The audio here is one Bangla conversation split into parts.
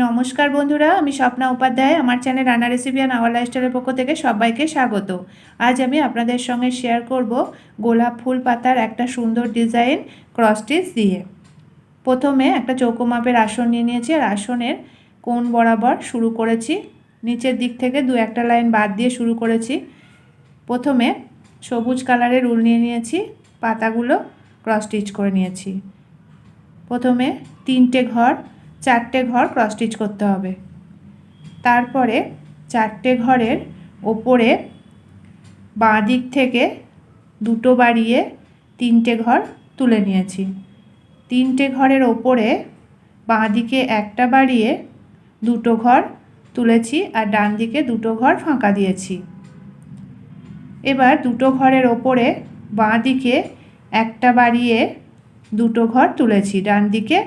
নমস্কার বন্ধুরা, আমি স্বপ্না উপাধ্যায়। আমার চ্যানেল রান্না রেসিপি অ্যান্ড আওয়ার লাইফস্টাইলের পক্ষ থেকে সবাইকে স্বাগত। আজ আমি আপনাদের সঙ্গে শেয়ার করব গোলাপ ফুল পাতার একটা সুন্দর ডিজাইন ক্রস স্টিচ দিয়ে। প্রথমে একটা চৌকো মাপের আসন নিয়ে নিয়েছি, আর আসনের কোণ বরাবর শুরু করেছি। নিচের দিক থেকে দু একটা লাইন বাদ দিয়ে শুরু করেছি। প্রথমে সবুজ কালারের উল নিয়ে নিয়েছি, পাতাগুলো ক্রস স্টিচ করে নিয়েছি। প্রথমে তিনটে ঘর চারটে ঘর ক্রস স্টিচ করতে হবে। তারপরে চারটে ঘরের ওপরে বাঁ দিক থেকে দুটো বাড়িয়ে তিনটে ঘর তুলে নিয়েছি। তিনটে ঘরের ওপরে বাঁ দিকে একটা বাড়িয়ে দুটো ঘর তুলেছি আর ডান দিকে দুটো ঘর ফাঁকা দিয়েছি। এবার দুটো ঘরের ওপরে বাঁ দিকে একটা বাড়িয়ে দুটো ঘর তুলেছি, ডান দিকে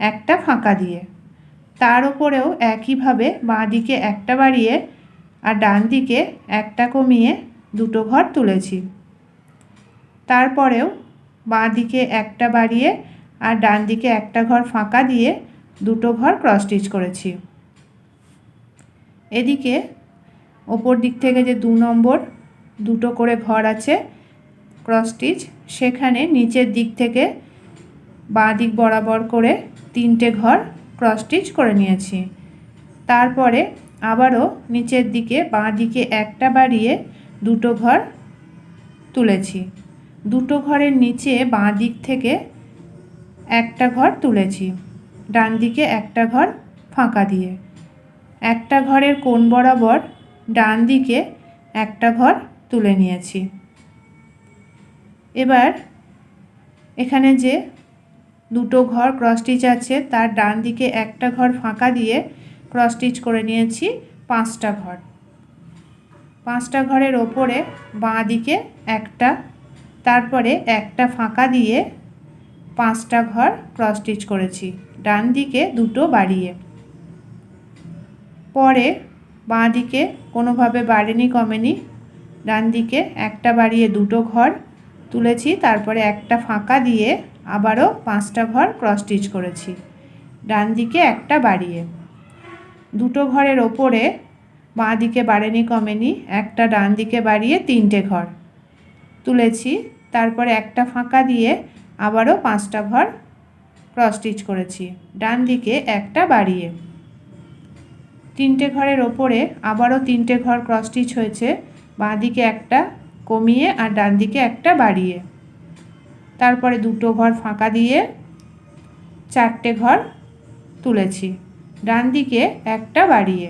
একটা ফাঁকা দিয়ে। তার উপরেও একইভাবে বাঁ দিকে একটা বাড়িয়ে আর ডান দিকে একটা কমিয়ে দুটো ঘর তুলেছি। তারপরেও বাঁ দিকে একটা বাড়িয়ে আর ডান দিকে একটা ঘর ফাঁকা দিয়ে দুটো ঘর ক্রস স্টিচ করেছি। এদিকে ওপর দিক থেকে যে দু নম্বর দুটো করে ঘর আছে ক্রস স্টিচ সেখানে নিচের দিক থেকে বাঁ দিক বরাবর করে তিনটে ঘর ক্রস স্টিচ করে নিয়েছি। তারপরে আবারও নিচের দিকে বাঁ দিকে একটা বাড়িয়ে দুটো ঘর তুলেছি। দুটো ঘরের নিচে বাঁ দিক থেকে একটা ঘর তুলেছি। ডান দিকে একটা ঘর ফাঁকা দিয়ে। একটা ঘরের কোণ বরাবর ডান দিকে একটা ঘর তুলে নিয়েছি। এবার এখানে যে দুটো ঘর ক্রস আছে, তার ডান দিকে একটা ঘর ফাঁকা দিয়ে ক্রস স্টিচ করে নিয়েছি, পাঁচটা ঘর। পাঁচটা ঘরের ওপরে বাঁ দিকে একটা, তারপরে একটা ফাঁকা দিয়ে পাঁচটা ঘর ক্রস স্টিচ করেছি, ডান দিকে দুটো বাড়িয়ে। পরে বাঁ দিকে কোনোভাবে বাড়েনি, কমেনি, ডান দিকে একটা বাড়িয়ে দুটো ঘর তুলেছি, তারপরে একটা ফাঁকা দিয়ে আবারও পাঁচটা ঘর ক্রস স্টিচ করেছি। ডান দিকে একটা বাড়িয়ে। দুটো ঘরের ওপরে বাঁ দিকে বাড়েনি, কমেনি, একটা ডান দিকে বাড়িয়ে তিনটে ঘর। তুলেছি, তারপরে একটা ফাঁকা দিয়ে আবারও পাঁচটা ঘর ক্রস স্টিচ করেছি। ডান দিকে একটা বাড়িয়ে। তিনটে ঘরের ওপরে আবারও তিনটে ঘর ক্রস স্টিচ হয়েছে, বাঁ দিকে একটা কমিয়ে আর ডান দিকে একটা বাড়িয়ে। তারপরে দুটো ঘর ফাঁকা দিয়ে চারটে ঘর তুলেছি। ডান দিকে একটা বাড়িয়ে।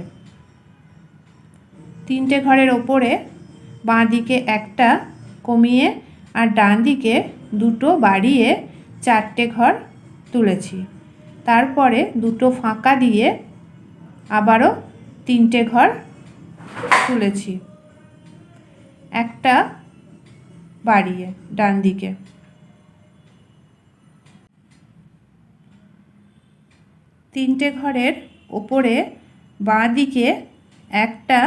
তিনটে ঘরের ওপরে বাঁ দিকে একটা কমিয়ে আর ডান দিকে দুটো বাড়িয়ে চারটে ঘর তুলেছি। তারপরে দুটো ফাঁকা দিয়ে আবারও তিনটে ঘর তুলেছি। একটা বাড়িয়ে ডান দিকে। তিনটে ঘরের ওপরে বাঁ দিকে একটা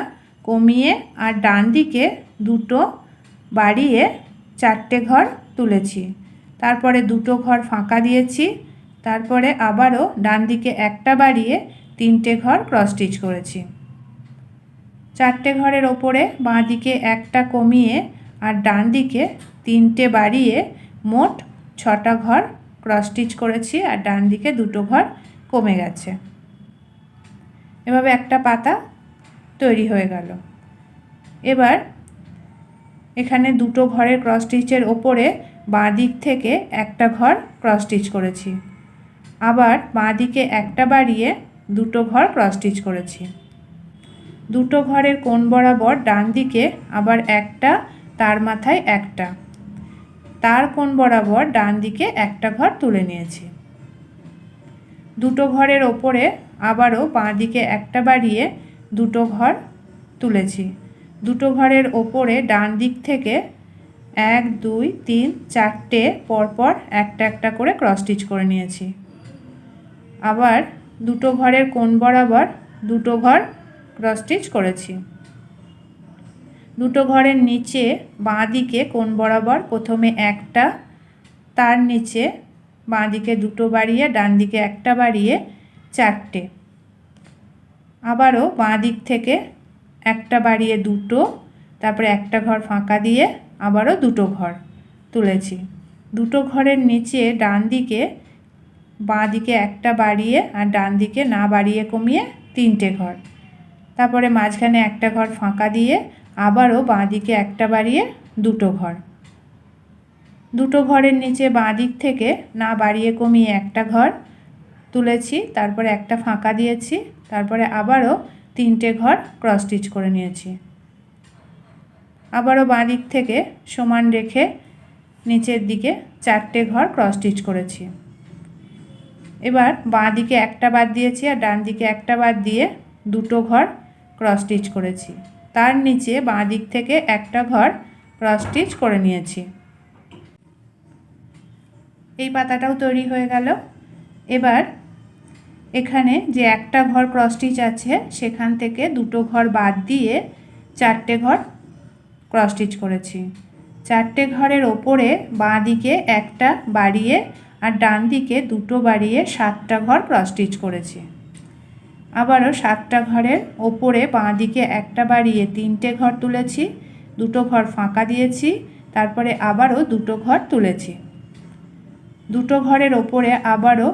কমিয়ে আর ডান দিকে দুটো বাড়িয়ে চারটে ঘর তুলেছি। তারপরে দুটো ঘর ফাঁকা দিয়েছি। তারপরে আবারও ডান দিকে একটা বাড়িয়ে তিনটে ঘর ক্রস স্টিচ করেছি। চারটে ঘরের ওপরে বাঁ দিকে একটা কমিয়ে আর ডান দিকে তিনটে বাড়িয়ে মোট ছটা ঘর ক্রস স্টিচ করেছি আর ডান দিকে দুটো ঘর কমে গেছে। এভাবে একটা পাতা তৈরি হয়ে গেল। এবার এখানে দুটো ঘরের ক্রস স্টিচের ওপরে বাঁ দিক থেকে একটা ঘর ক্রস স্টিচ করেছি। আবার বাঁ দিকে একটা বাড়িয়ে দুটো ঘর ক্রস স্টিচ করেছি। দুটো ঘরের কোণ বরাবর ডান দিকে আবার একটা, তার মাথায় একটা। তার কোণ বরাবর ডান দিকে একটা ঘর তুলে নিয়েছি। দুটো ঘরের ওপরে আবারও বাঁ দিকে একটা বাড়িয়ে দুটো ঘর তুলেছি। দুটো ঘরের ওপরে ডান দিক থেকে এক, দুই, তিন, চারটে পরপর একটা একটা করে ক্রস স্টিচ করে নিয়েছি। আবার দুটো ঘরের কোণ বরাবর দুটো ঘর ক্রস স্টিচ করেছি। দুটো ঘরের নিচে বাঁ দিকে কোণ বরাবর প্রথমে একটা, তার নিচে বাঁ দিকে দুটো বাড়িয়ে ডান দিকে একটা বাড়িয়ে চারটে। আবারও বাঁ দিক থেকে একটা বাড়িয়ে দুটো, তারপরে একটা ঘর ফাঁকা দিয়ে আবারও দুটো ঘর তুলেছি। দুটো ঘরের নিচে ডান দিকে বাঁ দিকে একটা বাড়িয়ে আর ডান দিকে না বাড়িয়ে কমিয়ে তিনটে ঘর। তারপরে মাঝখানে একটা ঘর ফাঁকা দিয়ে আবারও বাঁ দিকে একটা বাড়িয়ে দুটো ঘর। দুটো ঘরের নিচে বাঁ দিক থেকে না বাড়িয়ে কমিয়ে একটা ঘর তুলেছি, তারপরে একটা ফাঁকা দিয়েছি, তারপরে আবারও তিনটে ঘর ক্রস স্টিচ করে নিয়েছি। আবারও বাঁ দিক থেকে সমান রেখে নিচের দিকে চারটে ঘর ক্রস স্টিচ করেছি। এবার বাঁ দিকে একটা বাদ দিয়েছি আর ডান দিকে একটা বাদ দিয়ে দুটো ঘর ক্রস স্টিচ করেছি। তার নিচে বাঁ দিক থেকে একটা ঘর ক্রস স্টিচ করে নিয়েছি। এই পাতাটাও তৈরি হয়ে গেল। এবার এখানে যে একটা ঘর ক্রস স্টিচ আছে, সেখান থেকে দুটো ঘর বাদ দিয়ে চারটে ঘর ক্রস স্টিচ করেছি। চারটে ঘরের ওপরে বাঁ দিকে একটা বাড়িয়ে আর ডান দিকে দুটো বাড়িয়ে সাতটা ঘর ক্রস স্টিচ করেছি। আবারও সাতটা ঘরের ওপরে বাঁ দিকে একটা বাড়িয়ে তিনটে ঘর তুলেছি, দুটো ঘর ফাঁকা দিয়েছি, তারপরে আবারও দুটো ঘর তুলেছি। দুটো ঘরের ওপরে আবারও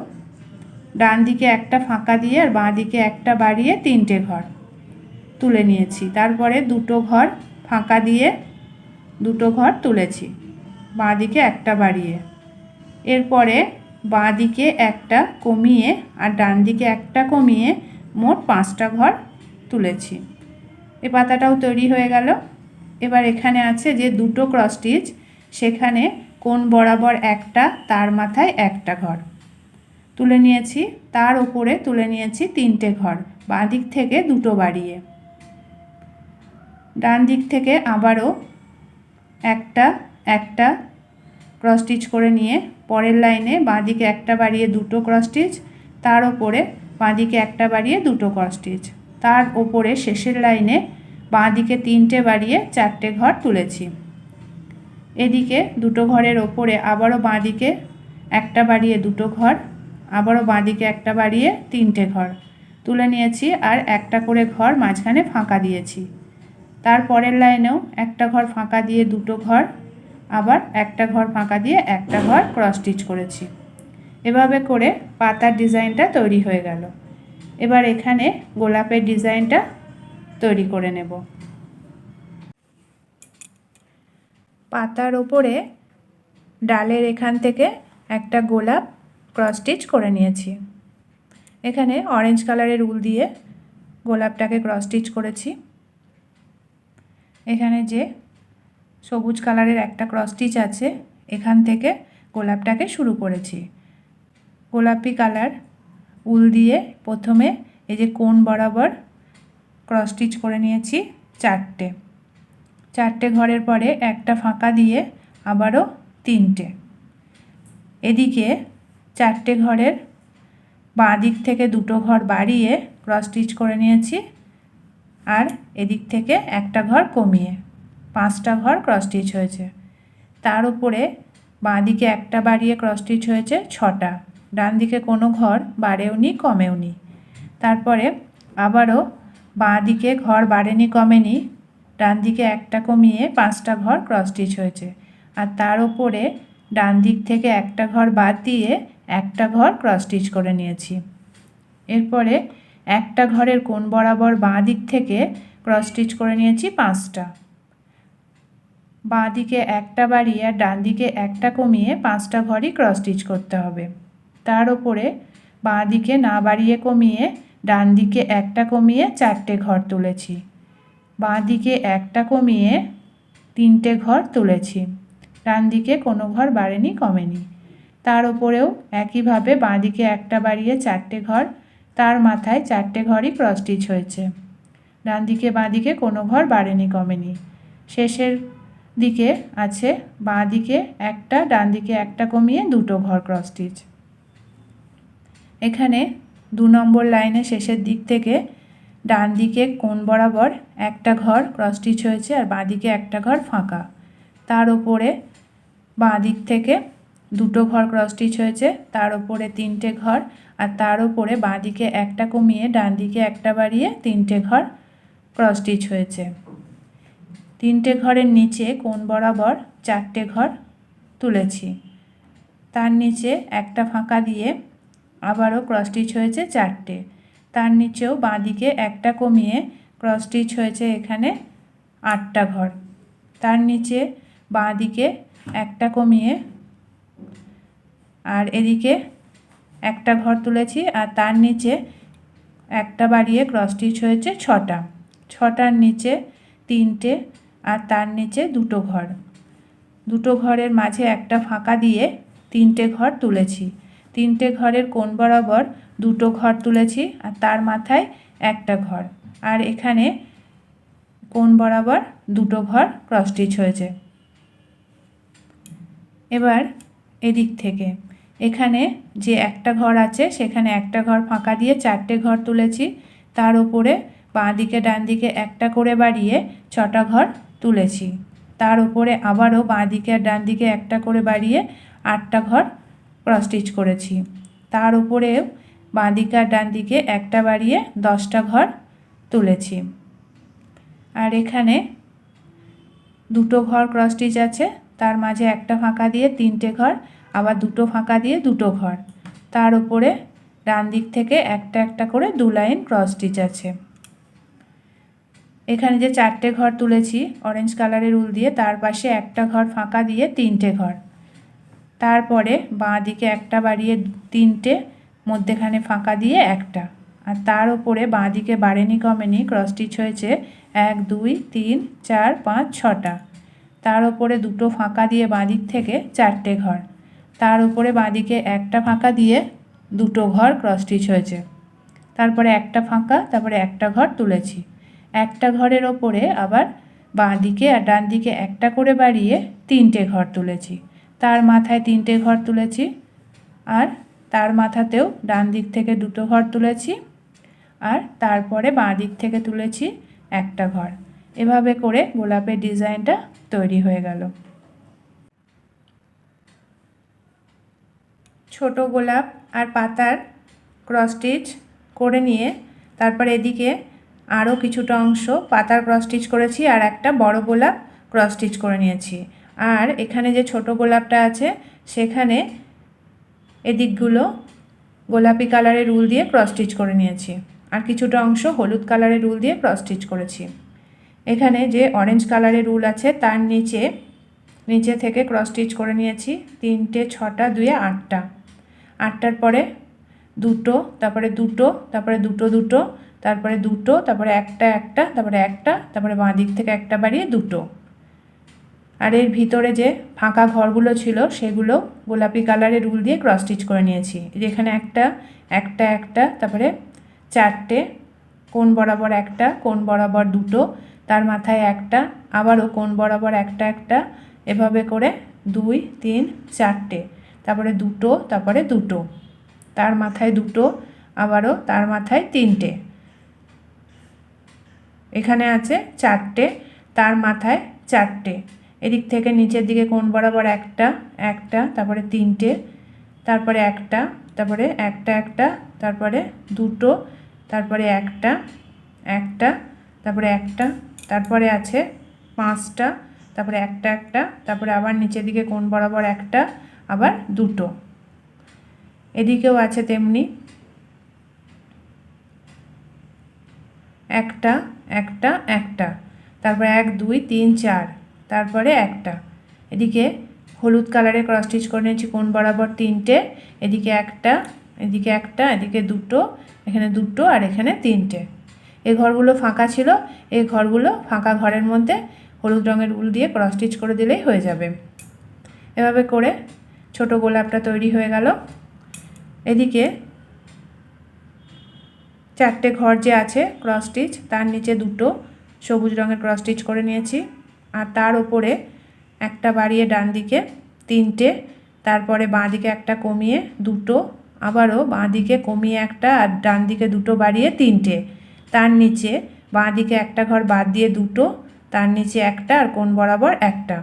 ডান দিকে একটা ফাঁকা দিয়ে আর বাঁ দিকে একটা বাড়িয়ে তিনটে ঘর তুলে নিয়েছি। তারপরে দুটো ঘর ফাঁকা দিয়ে দুটো ঘর তুলেছি, বাঁ দিকে একটা বাড়িয়ে। এরপরে বাঁ দিকে একটা কমিয়ে আর ডান দিকে একটা কমিয়ে মোট পাঁচটা ঘর তুলেছি। এ পাতাটাও তৈরি হয়ে গেল। এবার এখানে আছে যে দুটো ক্রস স্টিচ সেখানে কোন বরাবর একটা, তার মাথায় একটা ঘর। তুলে নিয়েছি, তার ওপরে তুলে নিয়েছি তিনটে ঘর, বাঁ দিক থেকে দুটো বাড়িয়ে। ডান দিক থেকে আবারও একটা একটা ক্রস স্টিচ করে নিয়ে, পরের লাইনে বাঁ দিকে একটা বাড়িয়ে দুটো ক্রস স্টিচ তার ওপরে বাঁ দিকে একটা বাড়িয়ে দুটো ক্রস স্টিচ তার ওপরে শেষের লাইনে বাঁ দিকে তিনটে বাড়িয়ে চারটে ঘর তুলেছি। এদিকে দুটো ঘরের ওপরে আবারও বাঁ দিকে একটা বাড়িয়ে দুটো ঘর, আবারও বাঁ দিকে একটা বাড়িয়ে তিনটে ঘর। তুলে নিয়েছি আর একটা করে ঘর মাঝখানে ফাঁকা দিয়েছি। তার পরের লাইনেও একটা ঘর ফাঁকা দিয়ে দুটো ঘর, আবার একটা ঘর ফাঁকা দিয়ে একটা ঘর ক্রস স্টিচ করেছি। এভাবে করে পাতার ডিজাইনটা তৈরি হয়ে গেল। এবার এখানে গোলাপের ডিজাইনটা তৈরি করে নেব। পাতার ওপরে ডালের এখান থেকে একটা গোলাপ ক্রস স্টিচ করে নিয়েছি। এখানে অরেঞ্জ কালারের উল দিয়ে গোলাপটাকে ক্রস স্টিচ করেছি। এখানে যে সবুজ কালারের একটা ক্রস স্টিচ আছে, এখান থেকে গোলাপটাকে শুরু করেছি। গোলাপি কালার উল দিয়ে প্রথমে এই যে কোন বরাবর ক্রস স্টিচ করে নিয়েছি চারটে। চারটে ঘরের পরে একটা ফাঁকা দিয়ে আবারও তিনটে। এদিকে চারটে ঘরের বাঁ দিক থেকে দুটো ঘর বাড়িয়ে ক্রস স্টিচ করে নিয়েছি আর এদিক থেকে একটা ঘর কমিয়ে পাঁচটা ঘর ক্রস স্টিচ হয়েছে। তার উপরে বাঁ দিকে একটা বাড়িয়ে ক্রস স্টিচ হয়েছে ছটা। ডান দিকে কোনো ঘর বাড়েও নি, কমেও নি। তারপরে আবারও বাঁ দিকে ঘর বাড়েনি, কমেনি ডান দিকে একটা কমিয়ে পাঁচটা ঘর ক্রস স্টিচ হয়েছে। আর তার উপরে ডান দিক থেকে একটা ঘর বাদ দিয়ে একটা ঘর ক্রস স্টিচ করে নিয়েছি। এরপরে একটা ঘরের কোণ বরাবর বাঁ দিক থেকে ক্রস স্টিচ করে নিয়েছি পাঁচটা। বাঁ দিকে একটা বাড়িয়ে আর ডান দিকে একটা কমিয়ে পাঁচটা ঘরই ক্রস স্টিচ করতে হবে। তার ওপরে বাঁ দিকে না বাড়িয়ে কমিয়ে ডান দিকে একটা কমিয়ে চারটে ঘর তুলেছি। বাঁ দিকে একটা কমিয়ে তিনটে ঘর তুলেছি। ডান দিকে কোনো ঘর বাড়েনি, কমেনি। তার ওপরেও একইভাবে বাঁ দিকে একটা বাড়িয়ে চারটে ঘর, তার মাথায় চারটে ঘরই ক্রস স্টিচ হয়েছে। ডান দিকে বাঁ দিকে কোনো ঘর বাড়েনি, কমেনি। শেষের দিকে আছে বাঁ দিকে একটা ডান দিকে একটা কমিয়ে দুটো ঘর ক্রস স্টিচ এখানে দু নম্বর লাইনের শেষের দিক থেকে ডান দিকে কোণ বরাবর একটা ঘর ক্রস হয়েছে, আর বাঁ দিকে একটা ঘর ফাঁকা। তার ওপরে বাঁ দিক থেকে দুটো ঘর ক্রস হয়েছে, তার ওপরে তিনটে ঘর, আর তার ওপরে বাঁ দিকে একটা কমিয়ে ডান দিকে একটা বাড়িয়ে তিনটে ঘর ক্রস হয়েছে। তিনটে ঘরের নিচে কোণ বরাবর চারটে ঘর তুলেছি। তার নিচে একটা ফাঁকা দিয়ে আবারও ক্রস হয়েছে চারটে। তার নিচেও বাঁ দিকে একটা কমিয়ে ক্রস হয়েছে এখানে আটটা ঘর। তার নিচে বাঁ দিকে একটা কমিয়ে আর এদিকে একটা ঘর তুলেছি আর তার নিচে একটা বাড়িয়ে ক্রস স্টিচ হয়েছে ছটা। ছটার নিচে তিনটে আর তার নিচে দুটো ঘর। দুটো ঘরের মাঝে একটা ফাঁকা দিয়ে তিনটে ঘর তুলেছি। তিনটে ঘরের কোণ বরাবর দুটো ঘর তুলেছি আর তার মাথায় একটা ঘর। আর এখানে কোন বরাবর? দুটো ঘর ক্রস স্টিচ হয়েছে। এবার এদিক থেকে। এখানে যে একটা ঘর আছে, সেখানে একটা ঘর ফাঁকা দিয়ে চারটে ঘর তুলেছি। তার ওপরে বাঁ দিকে ডান দিকে একটা করে বাড়িয়ে ছটা ঘর তুলেছি। তার উপরে আবারও বাঁ দিকে আর ডান দিকে একটা করে বাড়িয়ে আটটা ঘর ক্রস স্টিচ করেছি। তার উপরেও বাঁ দিকে আর ডান দিকে একটা বাড়িয়ে দশটা ঘর তুলেছি। আর এখানে দুটো ঘর ক্রস স্টিচ আছে, তার মাঝে একটা ফাঁকা দিয়ে তিনটে ঘর, আবার দুটো ফাঁকা দিয়ে দুটো ঘর। তার উপরে ডান দিক থেকে একটা একটা করে দু লাইন ক্রস স্টিচ আছে। এখানে যে চারটে ঘর তুলেছি অরেঞ্জ কালারের উল দিয়ে, তার পাশে একটা ঘর ফাঁকা দিয়ে তিনটে ঘর। তারপরে বাঁ দিকে একটা বাড়িয়ে তিনটে মধ্যেখানে ফাঁকা দিয়ে একটা। আর তার ওপরে বাঁ দিকে বাড়েনি কমেনি ক্রস স্টিচ হয়েছে এক, দুই, তিন, চার, পাঁচ, ছটা। তার ওপরে দুটো ফাঁকা দিয়ে বাঁ দিক থেকে চারটে ঘর। তার উপরে বাঁদিকে একটা ফাঁকা দিয়ে দুটো ঘর ক্রস স্টিচ হয়েছে। তারপরে একটা ফাঁকা, তারপরে একটা ঘর তুলেছি। একটা ঘরের ওপরে আবার বাঁ দিকে আর ডান দিকে একটা করে বাড়িয়ে তিনটে ঘর তুলেছি। তার মাথায় তিনটে ঘর তুলেছি। আর তার মাথাতেও ডান দিক থেকে দুটো ঘর তুলেছি আর তারপরে বাঁ দিক থেকে তুলেছি একটা ঘর। এভাবে করে গোলাপের ডিজাইনটা তৈরি হয়ে গেল। ছোট গোলাপ আর পাতার ক্রস স্টিচ করে নিয়ে তারপর এদিকে আরও কিছুটা অংশ পাতার ক্রস স্টিচ করেছি আর একটা বড় গোলাপ ক্রস স্টিচ করে নিয়েছি। আর এখানে যে ছোট গোলাপটা আছে, সেখানে এদিকগুলো গোলাপি কালারের রুল দিয়ে ক্রস স্টিচ করে নিয়েছি। আর কিছুটা অংশ হলুদ কালারের রুল দিয়ে ক্রস স্টিচ করেছি। এখানে যে অরেঞ্জ কালারের রুল আছে তার নিচে নিচে থেকে ক্রস স্টিচ করে নিয়েছি তিনটে, ছটা, দুয়ে আটটা। আটটার পরে দুটো, তারপরে দুটো তারপরে দুটো দুটো, তারপরে দুটো, তারপরে একটা একটা, তারপরে একটা, তারপরে বাঁ দিক থেকে একটা বাড়িয়ে দুটো। আর এর ভিতরে যে ফাঁকা ঘরগুলো ছিল, সেগুলো গোলাপি কালারের রুল দিয়ে ক্রস স্টিচ করে নিয়েছি। যেখানে একটা একটা একটা, তারপরে চারটে, কোন বরাবর একটা, কোন বরাবর দুটো, তার মাথায় একটা, আবারও কোন বরাবর একটা একটা, এভাবে করে দুই, তিন, চারটে, তারপরে দুটো তারপরে দুটো, তার মাথায় দুটো, আবারও তার মাথায় তিনটে। এখানে আছে চারটে, তার মাথায় চারটে। এদিক থেকে নিচের দিকে কোন বরাবর একটা একটা, তারপরে তিনটে, তারপরে একটা তারপরে একটা একটা, তারপরে দুটো, তারপরে একটা একটা, তারপরে একটা, তারপরে আছে পাঁচটা, তারপরে একটা একটা, তারপরে আবার নিচের দিকে কোন বরাবর একটা, আবার দুটো। এদিকেও আছে তেমনি। একটা একটা একটা, তারপরে এক, দুই, তিন, চার। তারপরে একটা। এদিকে হলুদ কালারের ক্রস স্টিচ করে নিয়েছি কোন বরাবর তিনটে। এদিকে একটা এদিকে একটা, এদিকে দুটো, এখানে দুটো আর এখানে তিনটে। এই ঘরগুলো ফাঁকা ছিল এই ঘরগুলো ফাঁকা ঘরের মধ্যে হলুদ রঙের উল দিয়ে ক্রস স্টিচ করে দিলেই হয়ে যাবে। এভাবে করে ছোট গোলাপটা তৈরি হয়ে গেল। এদিকে চারটে ঘর যে আছে ক্রস স্টিচ তার নিচে দুটো সবুজ রঙের ক্রস স্টিচ করে নিয়েছি। আর তার ওপরে একটা বাড়িয়ে ডান দিকে তিনটে, তারপরে বাঁ দিকে একটা কমিয়ে দুটো, আবারও বাঁ দিকে কমিয়ে একটা আর ডান দিকে দুটো বাড়িয়ে তিনটে। তার নিচে বাঁ দিকে একটা ঘর বাদ দিয়ে দুটো, তার নিচে একটা আর কোন বরাবর একটা।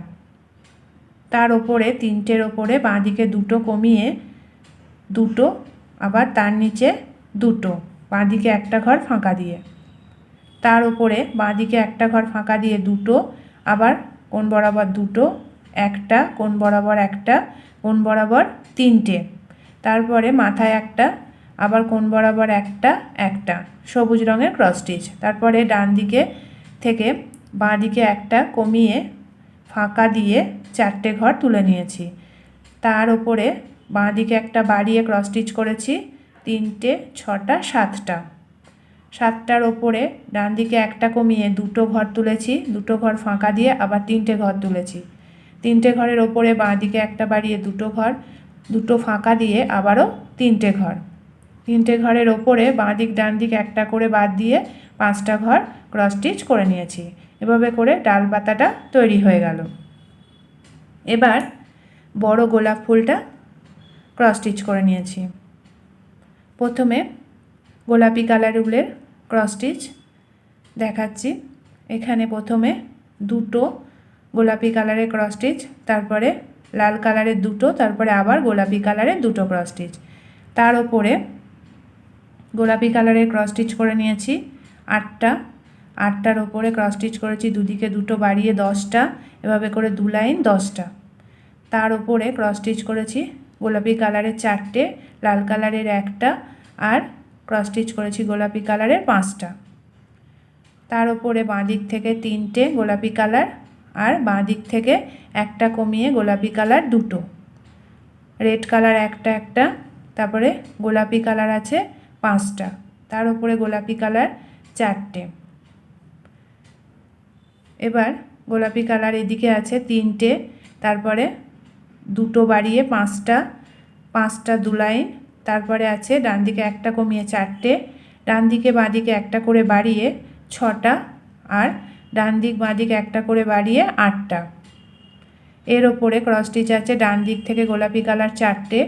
তার ওপরে তিনটের ওপরে বাঁদিকে দুটো কমিয়ে দুটো, আবার তার নিচে দুটো বাঁদিকে একটা ঘর ফাঁকা দিয়ে। তার ওপরে বাঁদিকে একটা ঘর ফাঁকা দিয়ে দুটো আবার কোন বরাবর দুটো, একটা, কোন বরাবর একটা, কোন বরাবর তিনটে। তারপরে মাথায় একটা, আবার কোণ বরাবর একটা একটা। সবুজ রঙের ক্রস স্টিচ তারপরে ডান দিকে থেকে বাঁ দিকে একটা কমিয়ে ফাঁকা দিয়ে চারটে ঘর তুলে নিয়েছি। তার ওপরে বাঁ দিকে একটা বাড়িয়ে ক্রস স্টিচ করেছি। তিনটে, ছটা, সাতটা। সাতটার ওপরে ডান দিকে একটা কমিয়ে দুটো ঘর তুলেছি, দুটো ঘর ফাঁকা দিয়ে আবার তিনটে ঘর তুলেছি। তিনটে ঘরের ওপরে বাঁ দিকে একটা বাড়িয়ে দুটো ঘর, দুটো ফাঁকা দিয়ে আবারও তিনটে ঘর। তিনটে ঘরের ওপরে বাঁ দিক ডান দিক একটা করে বাদ দিয়ে পাঁচটা ঘর ক্রস স্টিচ করে নিয়েছি। এভাবে করে ডাল পাতাটা তৈরি হয়ে গেল। এবার বড় গোলাপ ফুলটা ক্রস স্টিচ করে নিয়েছি। প্রথমে গোলাপি কালার উলের ক্রস স্টিচ দেখাচ্ছি। এখানে প্রথমে দুটো গোলাপি কালারের ক্রস স্টিচ তারপরে লাল কালারের দুটো, তারপরে আবার গোলাপি কালারের দুটো ক্রস স্টিচ তার ওপরে গোলাপি কালারের ক্রস স্টিচ করে নিয়েছি আটটা। আটটার ওপরে ক্রস স্টিচ করেছি দুদিকে দুটো বাড়িয়ে দশটা, এভাবে করে দু লাইন দশটা। তার ওপরে ক্রস স্টিচ করেছি গোলাপি কালারের চারটে, লাল কালারের একটা আর ক্রস স্টিচ করেছি গোলাপি কালারের পাঁচটা। তার ওপরে বাঁ দিক থেকে তিনটে গোলাপি কালার আর বাঁ দিক থেকে একটা কমিয়ে গোলাপি কালার দুটো। রেড কালার একটা একটা, তারপরে গোলাপি কালার আছে পাঁচটা। তার উপরে গোলাপি কালার চারটে। এবার গোলাপি কালার এদিকে আছে তিনটে, তারপরে দুটো বাড়িয়ে পাঁচটা পাঁচটা দু লাইন তারপরে আছে ডান দিকে একটা কমিয়ে চারটে ডান দিকে বাঁ দিকে একটা করে বাড়িয়ে ছটা আর ডান দিক বাঁ দিক একটা করে বাড়িয়ে আটটা। এর ওপরে ক্রস স্টিচ আছে ডান দিক থেকে গোলাপি কালার চারটে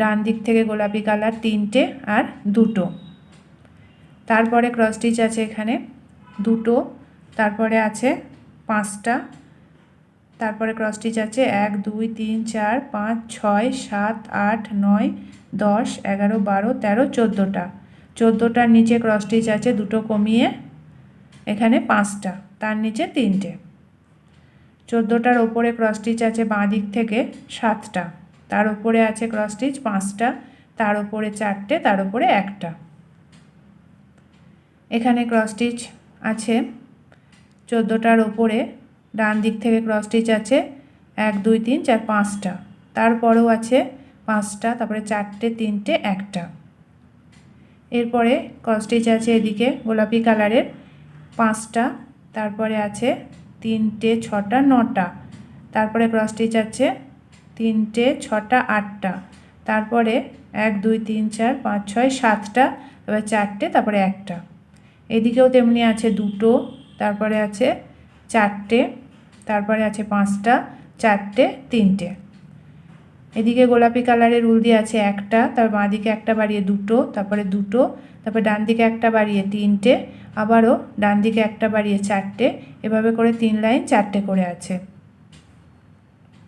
ডান দিক থেকে গোলাপি কালার তিনটে আর দুটো। তারপরে ক্রস স্টিচ আছে এখানে দুটো, তারপরে আছে পাঁচটা, তারপরে ক্রস স্টিচ আছে এক, দুই, তিন, চার, পাঁচ, ছয়, সাত, আট, নয় দশ, এগারো, বারো, তেরো, চোদ্দোটা। চোদ্দোটার নিচে ক্রস স্টিচ আছে, দুটো কমিয়ে এখানে পাঁচটা, তার নিচে তিনটে। চোদ্দোটার ওপরে ক্রস স্টিচ আছে বাঁ দিক থেকে সাতটা, তার ওপরে আছে ক্রস স্টিচ পাঁচটা, তার ওপরে চারটে, তার ওপরে একটা। এখানে ক্রস স্টিচ আছে, চোদ্দোটার ওপরে ডান দিক থেকে ক্রস স্টিচ আছে, এক, দুই, তিন, চার, পাঁচটা। তারপরেও আছে পাঁচটা, তারপরে চারটে, তিনটে, একটা। এরপরে ক্রস স্টিচ আছে এদিকে, গোলাপি কালারের পাঁচটা, তারপরে আছে তিনটে, ছটা, নটা। তারপরে ক্রস স্টিচ আছে তিনটে, ছটা, আটটা। তারপরে এক, দুই, তিন, চার, পাঁচ, ছয়, সাতটা, তারপরে চারটে, তারপরে একটা। এদিকেও তেমনি আছে দুটো, তারপরে আছে চারটে, তারপরে আছে পাঁচটা, চারটে, তিনটে। এদিকে গোলাপি কালারের উল দিয়ে আছে একটা, তার বাঁ দিকে একটা বাড়িয়ে দুটো, তারপরে দুটো, তারপরে ডান দিকে একটা বাড়িয়ে তিনটে, আবারও ডান দিকে একটা বাড়িয়ে চারটে, এভাবে করে তিন লাইন চারটে করে আছে।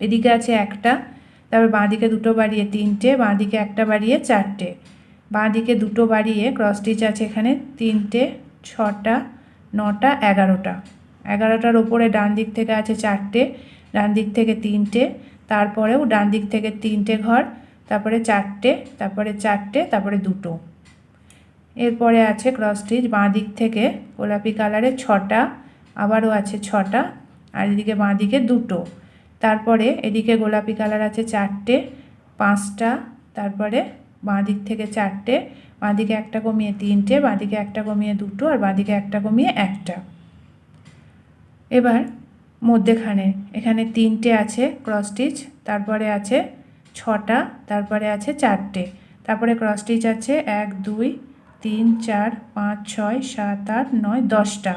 এদিকে আছে একটা, তারপর বাঁ দিকে দুটো বাড়িয়ে তিনটে, বাঁ দিকে একটা বাড়িয়ে চারটে, বাঁ দিকে দুটো বাড়িয়ে ক্রস স্টিচ আছে এখানে তিনটে, ছটা, নটা, এগারোটা। এগারোটার ওপরে ডান দিক থেকে আছে চারটে, ডান দিক থেকে তিনটে তারপরেও ডান দিক থেকে তিনটে ঘর, তারপরে চারটে তারপরে চারটে, তারপরে দুটো। এরপরে আছে ক্রস স্টিচ বাঁ দিক থেকে গোলাপি কালারের ছটা, আবারও আছে ছটা, আর এদিকে বাঁ দিকে দুটো। তারপরে এদিকে গোলাপি কালার আছে চারটে, পাঁচটা, তারপরে বাঁ দিক থেকে চারটে, বাঁ দিকে একটা কমিয়ে তিনটে, বাঁ দিকে একটা কমিয়ে দুটো, আর বাঁ দিকে একটা কমিয়ে একটা। এবার মধ্যেখানে। এখানে তিনটে আছে ক্রস স্টিচ তারপরে আছে ছটা, তারপরে আছে চারটে। তারপরে ক্রস স্টিচ আছে এক, দুই, তিন, চার, পাঁচ, ছয়, সাত, আট, নয়, দশটা।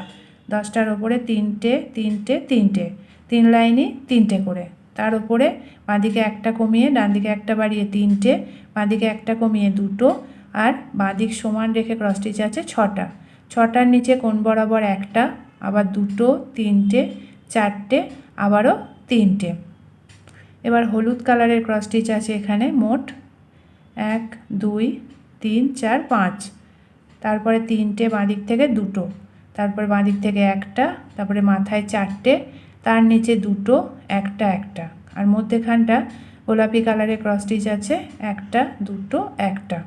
দশটার ওপরে তিনটে তিনটে তিনটে। তিন লাইনই তিনটে করে। তার উপরে বাঁদিকে একটা কমিয়ে ডান দিকে একটা বাড়িয়ে তিনটে, বাঁদিকে একটা কমিয়ে দুটো, আর বাঁদিক সমান রেখে ক্রস স্টিচ আছে ছটা। ছটার নিচে কোণ বরাবর একটা, আবার দুটো, তিনটে চারটে, আবারও তিনটে। এবার হলুদ কালারের ক্রস স্টিচ আছে এখানে, মোট এক, দুই, তিন, চার, পাঁচ। তারপরে তিনটে, বাঁদিক থেকে দুটো। তারপরে বাঁদিক থেকে একটা, তারপরে মাথায় চারটে, তার নিচে দুটো, একটা একটা। আর মধ্যেখানটা গোলাপি কালারের ক্রস স্টিচ আছে, একটা, দুটো, একটা।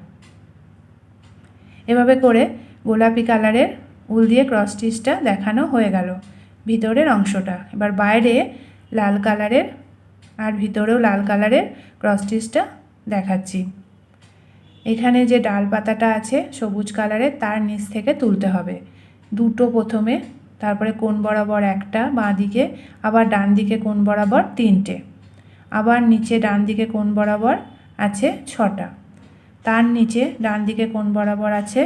এভাবে করে গোলাপি কালারের উল দিয়ে ক্রস স্টিচটা দেখানো হয়ে গেল। ভিতরের অংশটা। এবার বাইরে লাল কালারের আর ভিতরেও লাল কালারের ক্রস স্টিচটা দেখাচ্ছি। এখানে যে ডাল পাতাটা আছে, সবুজ কালারের, তার নিচ থেকে তুলতে হবে। দুটো প্রথমে, তারপরে কোণ বরাবর একটা, বাঁ দিকে, আবার ডান দিকে কোণ বরাবর তিনটে। আবার নিচে ডান দিকে কোণ বরাবর আছে ছটা। তার নিচে ডান দিকে কোণ বরাবর আছে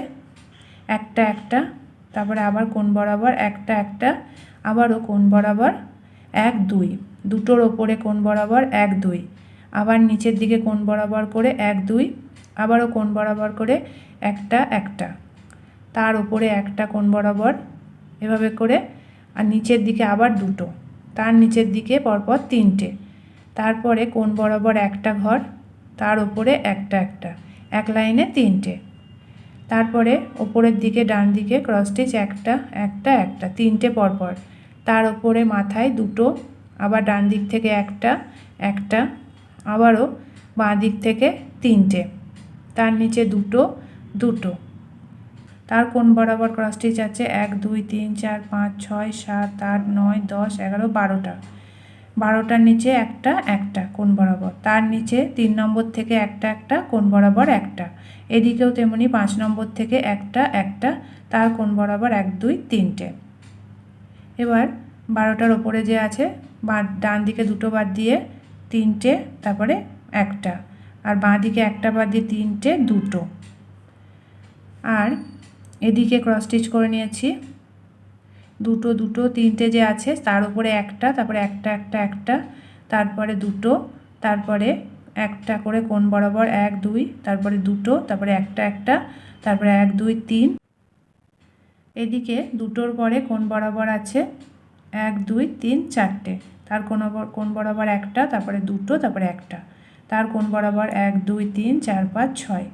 একটা একটা, তারপরে আবার কোণ বরাবর একটা একটা আবারও কোণ বরাবর এক, দুই। দুটোর ওপরে কোণ বরাবর এক, দুই। আবার নিচের দিকে কোণ বরাবর করে এক, দুই। আবারও কোণ বরাবর করে একটা একটা। তার উপরে একটা কোণ বরাবর এভাবে করে আর নিচের দিকে আবার দুটো। তার নিচের দিকে পরপর তিনটে। তারপরে কোণ বরাবর একটা ঘর, তার উপরে একটা একটা। এক লাইনে তিনটে। তারপরে ওপরের দিকে ডান দিকে ক্রস স্টিচ একটা একটা একটা। তিনটে পরপর। তার ওপরে মাথায় দুটো, আবার ডান দিক থেকে একটা একটা, আবারও বাঁ দিক থেকে তিনটে। তার নিচে দুটো দুটো। তার কোন বরাবর ক্রস স্টিচ আছে এক, দুই, তিন, চার, পাঁচ, ছয়, সাত, আট, নয়, দশ, এগারো, বারোটা। বারোটার নিচে একটা একটা কোন বরাবর। তার নিচে তিন নম্বর থেকে একটা একটা কোন বরাবর একটা। এদিকেও তেমনি পাঁচ নম্বর থেকে একটা একটা, তার কোন বরাবর এক, দুই, তিনটে। এবার বারোটার ওপরে যে আছে, বা ডান দিকে দুটো বাদ দিয়ে তিনটে, তারপরে একটা। আর বাঁ দিকে একটা বাদ দিয়ে তিনটে, দুটো। আর এদিকে ক্রস স্টিচ করে নিয়েছি। দুটো দুটো, তিনটে যে আছে, তার উপরে একটা, তারপরে একটা একটা একটা, তারপরে দুটো, তারপরে একটা করে কোন বরাবর এক, দুই, তারপরে দুটো, তারপরে একটা একটা, তারপরে এক, দুই, তিন এদিকে দুটোর পরে কোন বরাবর আছে? এক, দুই, তিন, চারটে। তার কোন কোন বরাবর একটা, তারপরে দুটো, তারপরে একটা। তার কোন বরাবর এক, দুই, তিন, চার, পাঁচ, ছয়।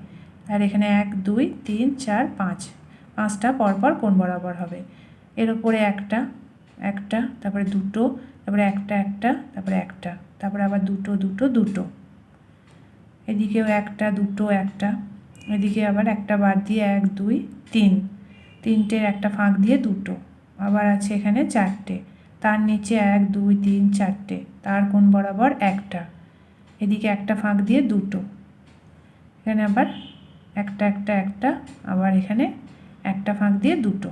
আর এখানে এক, দুই, তিন, চার, পাঁচ। পাঁচটা পরপর কোন বরাবর হবে? এর ওপরে একটা একটা, তারপরে দুটো, তারপরে একটা একটা, তারপরে একটা, তারপরে আবার দুটো দুটো দুটো। এদিকেও একটা, দুটো, একটা। এদিকে আবার একটা বাদ দিয়ে এক, দুই, তিন। তিনটের একটা ফাঁক দিয়ে দুটো। আবার আছে এখানে চারটে। তার নিচে এক, দুই, তিন, চারটে। তার কোন বরাবর একটা। এদিকে একটা ফাঁক দিয়ে দুটো। এখানে আবার একটা একটা একটা। আবার এখানে একটা ফাঁক দিয়ে দুটো।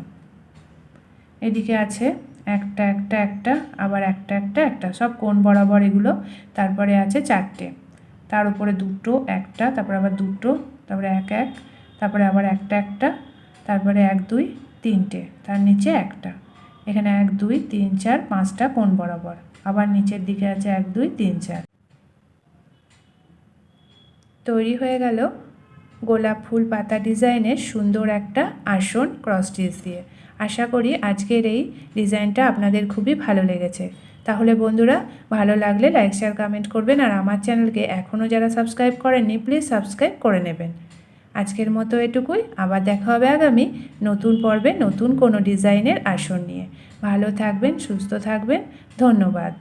এদিকে আছে একটা একটা একটা। আবার একটা একটা একটা। সব কোন বরাবর এগুলো। তারপরে আছে চারটে। তার উপরে দুটো, একটা। তারপরে আবার দুটো। তারপরে এক এক। তারপরে আবার একটা একটা। তারপরে এক, দুই, তিনটে, তার নিচে একটা। এখানে এক, দুই, তিন, চার, পাঁচটা কোন বরাবর। আবার নিচের দিকে আছে এক, দুই, তিন, চার। তৈরি হয়ে গেল গোলাপ ফুল পাতা ডিজাইনের সুন্দর একটা আসন ক্রস স্টিচ দিয়ে। আশা করি আজকের এই ডিজাইনটা আপনাদের খুবই ভালো লেগেছে। তাহলে বন্ধুরা, ভালো লাগলে লাইক শেয়ার কমেন্ট করবেন। আর আমার চ্যানেলকে এখনও যারা সাবস্ক্রাইব করেননি প্লিজ সাবস্ক্রাইব করে নেবেন। আজকের মতো এটুকুই। আবার দেখা হবে আগামী নতুন পর্বে নতুন কোনো ডিজাইনের আসন নিয়ে। ভালো থাকবেন, সুস্থ থাকবেন। ধন্যবাদ।